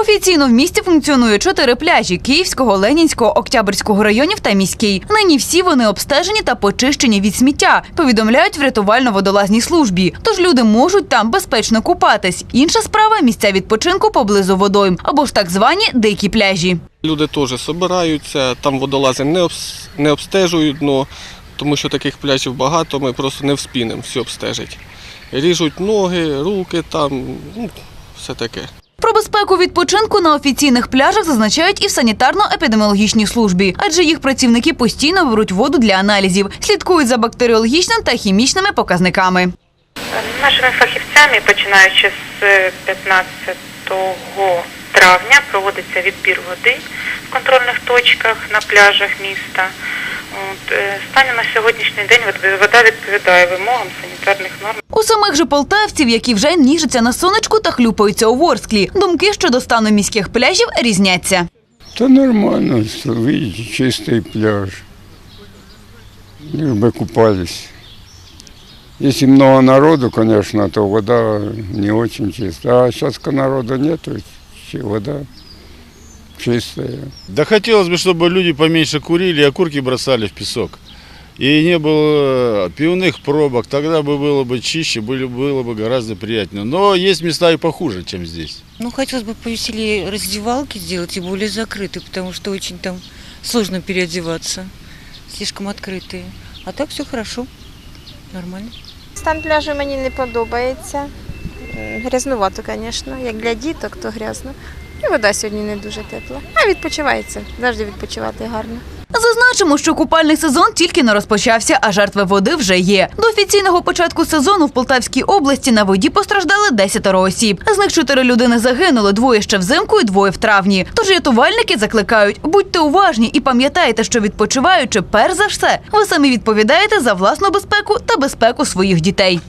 Офіційно в місті функціонує чотири пляжі Київського, Ленінського, Октябрьського районів та міський. Нині всі вони обстежені та почищені від сміття. Повідомляють в рятувально-водолазній службі. Тож люди можуть там безпечно купатись. Інша справа місця відпочинку поблизу водойм або ж так звані дикі пляжі. Люди теж збираються, там водолази не, обс- не обстежують дно, тому що таких пляжів багато, ми просто не вспінемо всі обстежити. Ріжуть ноги, руки там, ну, все таке. Про безпеку відпочинку на офіційних пляжах зазначають і в санітарно-епідеміологічній службі, адже їх працівники постійно беруть воду для аналізів, слідкують за бактеріологічним та хімічними показниками. Нашими фахівцями, починаючи з е, 15 травня, проводиться відбір води в контрольних точках на пляжах міста. Е, станом на сьогоднішній день вода відповідає вимогам санітарних норм. У самих же полтавців, які вже ніжаться на сонечку та хлюпаються у ворсклі, думки щодо стану міських пляжів різняться. Та нормально, что, видите, чистый пляж. Лишь бы купались. Если много народу, конечно, то вода не очень чистая. А сейчас народа нету, чи- вода чистая. Да хотелось бы, чтобы люди поменьше курили, и окурки бросали в песок. И не было пивных пробок, тогда бы было бы чище, было, было бы гораздо приятнее. Но есть места и похуже, чем здесь. Ну, хотелось бы повеселее раздевалки сделать и более закрытые, потому что очень там сложно переодеваться. Слишком открытые. А так все хорошо. Нормально. Стан пляжу мені не подобається. М, Грязнувато, звісно. Як для діток, то грязно. І вода сьогодні не дуже тепла. А відпочивається. Завжди відпочивати гарно. Зазначимо, що купальний сезон тільки не розпочався, а жертви води вже є. До офіційного початку сезону в Полтавській області на воді постраждали 10 осіб. З них 4 людини загинули, двоє ще взимку і двоє в травні. Тож рятувальники закликають, будьте уважні і пам'ятайте, що відпочиваючи, перш за все, ви самі відповідаєте за власну безпеку та безпеку своїх дітей.